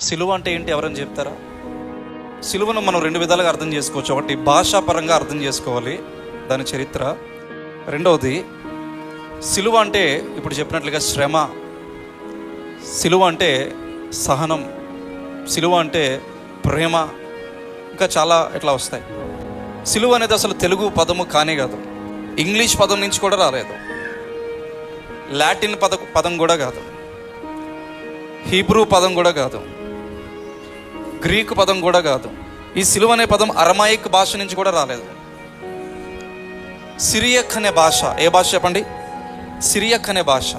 సిలువ అంటే ఏంటి ఎవరైనా చెప్తారా? సిలువను మనం రెండు విధాలుగా అర్థం చేసుకోవచ్చు. ఒకటి భాషాపరంగా అర్థం చేసుకోవాలి. దాని చరిత్ర. రెండవది సిలువ అంటే ఇప్పుడు చెప్పినట్లుగా శ్రమ. సిలువ అంటే సహనం. సిలువ అంటే ప్రేమ. ఇంకా చాలా ఇట్లా వస్తాయి. సిలువ అనేది అసలు తెలుగు పదము కానే కాదు. ఇంగ్లీష్ పదం నుంచి కూడా రాలేదు. లాటిన్ పద పదం కూడా కాదు. హీబ్రూ పదం కూడా కాదు. గ్రీకు పదం కూడా కాదు. ఈ సిలువ అనే పదం అరమాయిక్ భాష నుంచి కూడా రాలేదు. సిరియక్ అనే భాష ఏ భాష చెప్పండి? సిరియక్ అనే భాష.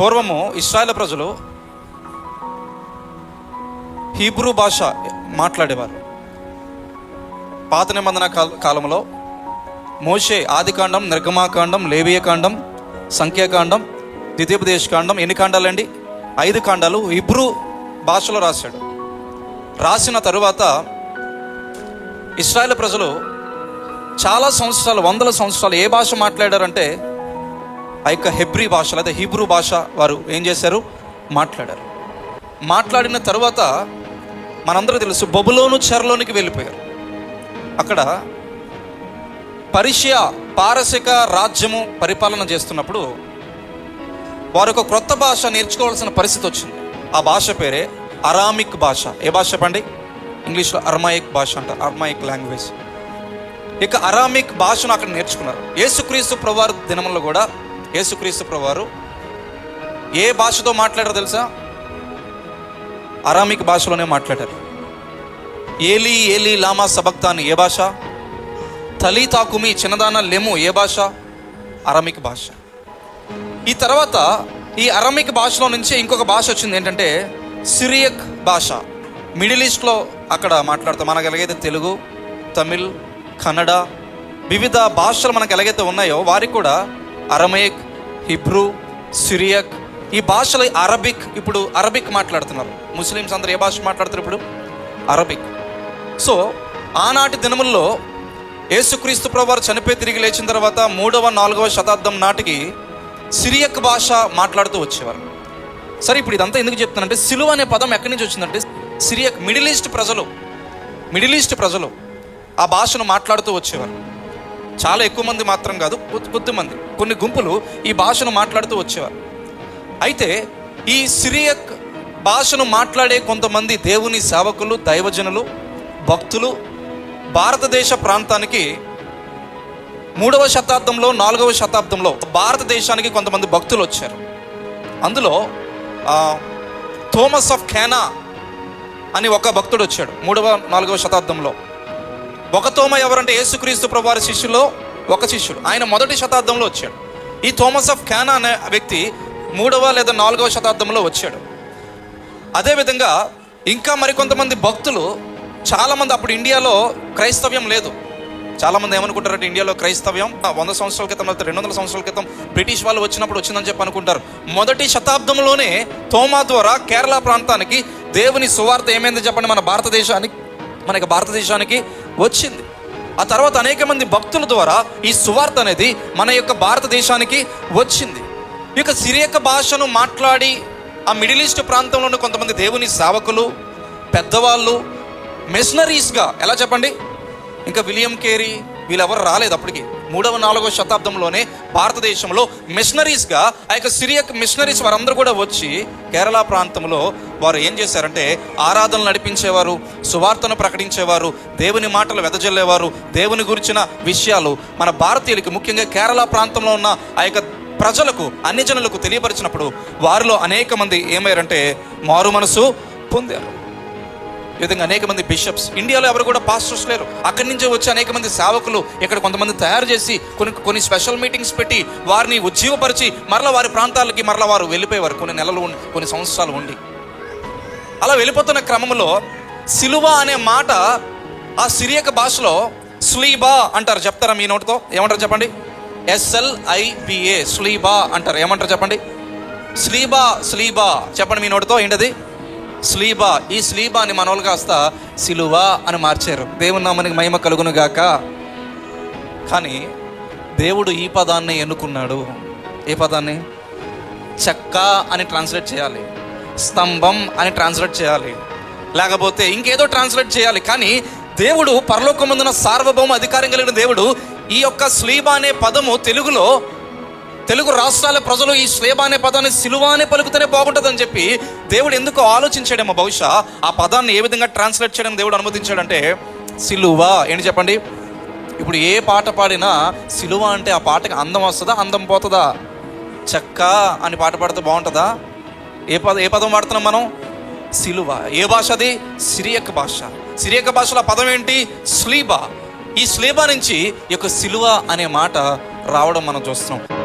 పూర్వము ఇస్రాయల్ ప్రజలు హీబ్రూ భాష మాట్లాడేవారు. పాత నిబంధన కాల కాలంలో మోషే ఆదికాండం నిర్గమాకాండం లేవియకాండం సంఖ్యాకాండం ద్వితీయోపదేశకాండం ఎన్ని కాండాలండి? ఐదు కాండాలు. హిబ్రూ భాషలో రాశాడు. రాసిన తరువాత ఇస్రాయేల్ ప్రజలు చాలా సంవత్సరాలు వందల సంవత్సరాలు ఏ భాష మాట్లాడారంటే ఆ యొక్క హెబ్రీ భాష లేదా హీబ్రూ భాష వారు ఏం చేశారు? మాట్లాడారు. మాట్లాడిన తరువాత మనందరూ తెలుసు బొబులోను చెరలోనికి వెళ్ళిపోయారు. అక్కడ పరిషియా పారసిక రాజ్యము పరిపాలన చేస్తున్నప్పుడు వారు ఒక క్రొత్త భాష నేర్చుకోవాల్సిన పరిస్థితి వచ్చింది. ఆ భాష పేరే అరామిక్ భాష. ఏ భాష చెప్పండి? ఇంగ్లీష్లో అర్మాయిక్ భాష అంటారు అర్మాయిక్ లాంగ్వేజ్. ఇక అరామిక్ భాషను అక్కడ నేర్చుకున్నారు. యేసుక్రీస్తు ప్రభువారు దినంలో కూడా యేసుక్రీస్తు ప్రభువారు ఏ భాషతో మాట్లాడారు తెలుసా? అరామిక్ భాషలోనే మాట్లాడారు. ఏలి ఏలి లామా సబక్తాని ఏ భాష? తలీ తాకుమి చిన్నదాన లెము ఏ భాష? అరామిక్ భాష. ఈ తర్వాత ఈ అరమిక్ భాషలో నుంచి ఇంకొక భాష వచ్చింది ఏంటంటే సిరియక్ భాష. మిడిల్ ఈస్ట్లో అక్కడ మాట్లాడతాం. మనకు ఎలాగైతే తెలుగు తమిళ్ కన్నడ వివిధ భాషలు మనకు ఎలాగైతే ఉన్నాయో వారికి కూడా అరమేక్ హిబ్రూ సిరియక్ ఈ భాషలు అరబిక్ ఇప్పుడు అరబిక్ మాట్లాడుతున్నారు. ముస్లిమ్స్ అందరూ ఏ భాష మాట్లాడుతారు ఇప్పుడు? అరబిక్. సో ఆనాటి దినముల్లో యేసుక్రీస్తు ప్రభువారు చనిపోయి తిరిగి లేచిన తర్వాత మూడవ నాలుగవ శతాబ్దం నాటికి సిరియక్ భాష మాట్లాడుతూ వచ్చేవారు. సరే ఇప్పుడు ఇదంతా ఎందుకు చెప్తానంటే సిలువ అనే పదం ఎక్కడి నుంచి వచ్చిందంటే సిరియక్ మిడిల్ ఈస్ట్ ప్రజలు మిడిల్ ఈస్ట్ ప్రజలు ఆ భాషను మాట్లాడుతూ వచ్చేవారు. చాలా ఎక్కువ మంది మాత్రం కాదు కొద్ది కొద్ది మంది కొన్ని గుంపులు ఈ భాషను మాట్లాడుతూ వచ్చేవారు. అయితే ఈ సిరియక్ భాషను మాట్లాడే కొంతమంది దేవుని సేవకులు దైవజనులు భక్తులు భారతదేశ ప్రాంతానికి మూడవ శతాబ్దంలో నాలుగవ శతాబ్దంలో భారతదేశానికి కొంతమంది భక్తులు వచ్చారు. అందులో థోమస్ ఆఫ్ ఖేనా అని ఒక భక్తుడు వచ్చాడు మూడవ నాలుగవ శతాబ్దంలో. ఒక తోమ ఎవరంటే యేసుక్రీస్తు ప్రభువారి శిష్యులో ఒక శిష్యుడు. ఆయన మొదటి శతాబ్దంలో వచ్చాడు. ఈ థోమస్ ఆఫ్ ఖానా అనే వ్యక్తి మూడవ లేదా నాలుగవ శతాబ్దంలో వచ్చాడు. అదేవిధంగా ఇంకా మరికొంతమంది భక్తులు చాలామంది అప్పుడు ఇండియాలో క్రైస్తవ్యం లేదు. చాలామంది ఏమనుకుంటారంటే ఇండియాలో క్రైస్తవ్యం ఆ, వంద సంవత్సరాల క్రితం లేకపోతే రెండు వందల సంవత్సరాల క్రితం బ్రిటిష్ వాళ్ళు వచ్చినప్పుడు వచ్చిందని చెప్పి అనుకుంటారు. మొదటి శతాబ్దంలోనే తోమా ద్వారా కేరళ ప్రాంతానికి దేవుని సువార్త ఏమైంది చెప్పండి మన భారతదేశానికి మనకి భారతదేశానికి వచ్చింది. ఆ తర్వాత అనేక మంది భక్తుల ద్వారా ఈ సువార్త అనేది మన యొక్క భారతదేశానికి వచ్చింది. ఈ యొక్క సిరియక భాషను మాట్లాడి ఆ మిడిల్ ఈస్ట్ ప్రాంతంలో ఉన్న కొంతమంది దేవుని సేవకులు పెద్దవాళ్ళు మిషనరీస్గా ఎలా చెప్పండి? ఇంకా విలియం కేరీ వీళ్ళెవరు రాలేదు అప్పటికి. మూడవ నాలుగవ శతాబ్దంలోనే భారతదేశంలో మిషనరీస్గా ఆ యొక్క సిరియక్ మిషనరీస్ వారందరూ కూడా వచ్చి కేరళ ప్రాంతంలో వారు ఏం చేశారంటే ఆరాధనలు నడిపించేవారు సువార్తను ప్రకటించేవారు దేవుని మాటలు వెదజల్లేవారు దేవుని గురించిన విషయాలు మన భారతీయులకి ముఖ్యంగా కేరళ ప్రాంతంలో ఉన్న ఆ యొక్క ప్రజలకు అన్ని జనులకు తెలియపరిచినప్పుడు వారిలో అనేక మంది ఏమయ్యారంటే మారు మనసు పొందారు. ఈ విధంగా అనేక మంది బిషప్స్ ఇండియాలో ఎవరు కూడా పాస్టర్స్ లేరు. అక్కడి నుంచే వచ్చి అనేక మంది సేవకులు ఇక్కడ కొంతమంది తయారు చేసి కొన్ని కొన్ని స్పెషల్ మీటింగ్స్ పెట్టి వారిని ఉజ్జీవపరిచి మరలా వారి ప్రాంతాలకి మరలా వారు వెళ్ళిపోయేవారు కొన్ని నెలలు ఉండి కొన్ని సంవత్సరాలు ఉండి. అలా వెళ్ళిపోతున్న క్రమంలో సిలువ అనే మాట ఆ సిరియక భాషలో స్లీబా అంటారు. చెప్తారా మీ నోటితో? ఏమంటారు చెప్పండి? ఎస్ఎల్ఐబిఏ స్లీబా అంటారు. ఏమంటారు చెప్పండి? స్లీబా స్లీబా. చెప్పండి మీ నోటితో ఏంటది? స్లీబా ఈ స్లీబా అని మనోళ్ళు కాస్త సిలువా అని మార్చారు. దేవుని నామనికి మహిమ కలుగును గాక. కానీ దేవుడు ఈ పదాన్ని ఎన్నుకున్నాడు. ఏ పదాన్ని? చెక్క అని ట్రాన్స్లేట్ చేయాలి. స్తంభం అని ట్రాన్స్లేట్ చేయాలి. లేకపోతే ఇంకేదో ట్రాన్స్లేట్ చేయాలి. కానీ దేవుడు పరలోకమందున సార్వభౌమ అధికారం కలిగిన దేవుడు ఈ యొక్క స్లీబా అనే పదము తెలుగులో తెలుగు రాష్ట్రాల ప్రజలు ఈ శ్లేబ అనే పదాన్ని సిలువ అనే పలుకుతూనే బాగుంటుందని చెప్పి దేవుడు ఎందుకు ఆలోచించాడేమో బహుశా ఆ పదాన్ని ఏ విధంగా ట్రాన్స్లేట్ చేయడం దేవుడు అనుమతించాడంటే సిలువ. ఏంటి చెప్పండి? ఇప్పుడు ఏ పాట పాడినా సిలువ అంటే ఆ పాటకి అందం వస్తుందా అందం పోతుందా? చెక్క అని పాట పాడితే బాగుంటుందా? ఏ పద ఏ పదం వాడుతున్నాం మనం? సిలువ. ఏ భాష అది? సిరియక్ భాష. సిరియక్ భాషలో ఆ పదం ఏంటి? స్లీబా. ఈ స్లీబా నుంచి ఈ యొక్క సిలువ అనే మాట రావడం మనం చూస్తున్నాం.